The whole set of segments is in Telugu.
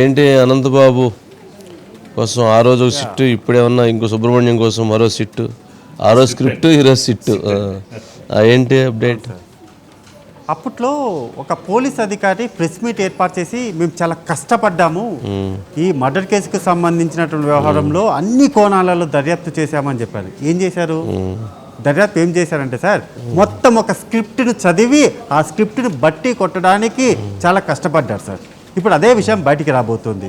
ఏంటి అనంతబాబు కోసం ఆ రోజు ఒక సిట్టు ఇప్పుడేమన్నా ఇంకో సుబ్రహ్మణ్యం కోసం మరో సిట్టు ఆ రోజు స్క్రిప్ట్ ఈరోజు సిట్టు. ఏంటి అప్డేట్? అప్పట్లో ఒక పోలీస్ అధికారి ప్రెస్ మీట్ ఏర్పాటు చేసి మేము చాలా కష్టపడ్డాము. ఈ మర్డర్ కేసుకు సంబంధించినటువంటి వ్యవహారంలో అన్ని కోణాలలో దర్యాప్తు చేశామని చెప్పారు. ఏం చేశారు? దర్యాప్తు ఏం చేశారంటే సార్ మొత్తం ఒక స్క్రిప్ట్ను చదివి ఆ స్క్రిప్ట్ను బట్టి కొట్టడానికి చాలా కష్టపడ్డారు సార్. ఇప్పుడు అదే విషయం బయటికి రాబోతుంది.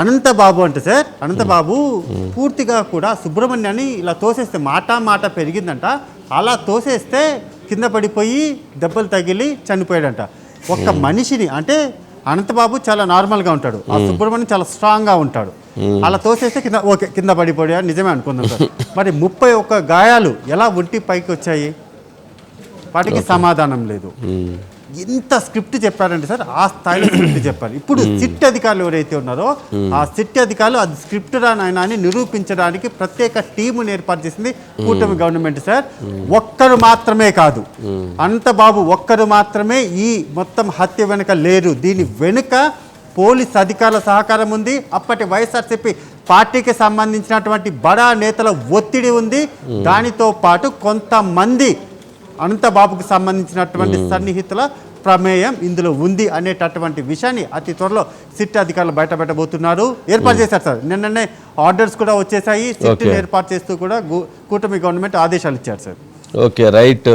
అనంత బాబు అంటే సార్ అనంత బాబు పూర్తిగా కూడా సుబ్రహ్మణ్యాన్ని ఇలా తోసేస్తే మాట మాట పెరిగిందంట. అలా తోసేస్తే కింద పడిపోయి దెబ్బలు తగిలి చనిపోయాడంట. ఒక్క మనిషిని అంటే అనంతబాబు చాలా నార్మల్గా ఉంటాడు. ఆ సుబ్రహ్మణ్యం చాలా స్ట్రాంగ్గా ఉంటాడు. అలా తోసేస్తే కింద ఓకే కింద పడిపోయా నిజమే అనుకుందాం సార్. మరి ముప్పై ఒక్క గాయాలు ఎలా ఒంటి పైకి వచ్చాయి? వాటికి సమాధానం లేదు. ఎంత స్క్రిప్ట్ చెప్పారంటే సార్ ఆ స్థాయిలో స్క్రిప్ట్ చెప్పారు ఇప్పుడు సిట్ అధికారులు ఎవరైతే ఉన్నారో ఆ సిట్ అధికారులు అది స్క్రిప్ట్ రానాయన అని నిరూపించడానికి ప్రత్యేక టీముని ఏర్పాటు చేసింది కూటమి గవర్నమెంట్ సార్. ఒక్కరు మాత్రమే కాదు. అంత బాబు ఒక్కరు మాత్రమే ఈ మొత్తం హత్య వెనుక లేరు. దీని వెనుక పోలీస్ అధికారుల సహకారం ఉంది. అప్పటి వైఎస్ఆర్సీపీ పార్టీకి సంబంధించినటువంటి బడా నేతల ఒత్తిడి ఉంది. దానితో పాటు కొంతమంది అనంతబాబుకు సంబంధించినటువంటి సన్నిహితుల ప్రమేయం ఇందులో ఉంది అనేటటువంటి విషయాన్ని అతి త్వరలో సిట్ అధికారులు బయటపెట్టబోతున్నారు. ఏర్పాటు చేశారు సార్. నిన్ననే ఆర్డర్స్ కూడా వచ్చేసాయి. సిట్. ఏర్పాటు చేస్తూ కూడా కూటమి గవర్నమెంట్ ఆదేశాలు ఇచ్చారు సార్. Okay right.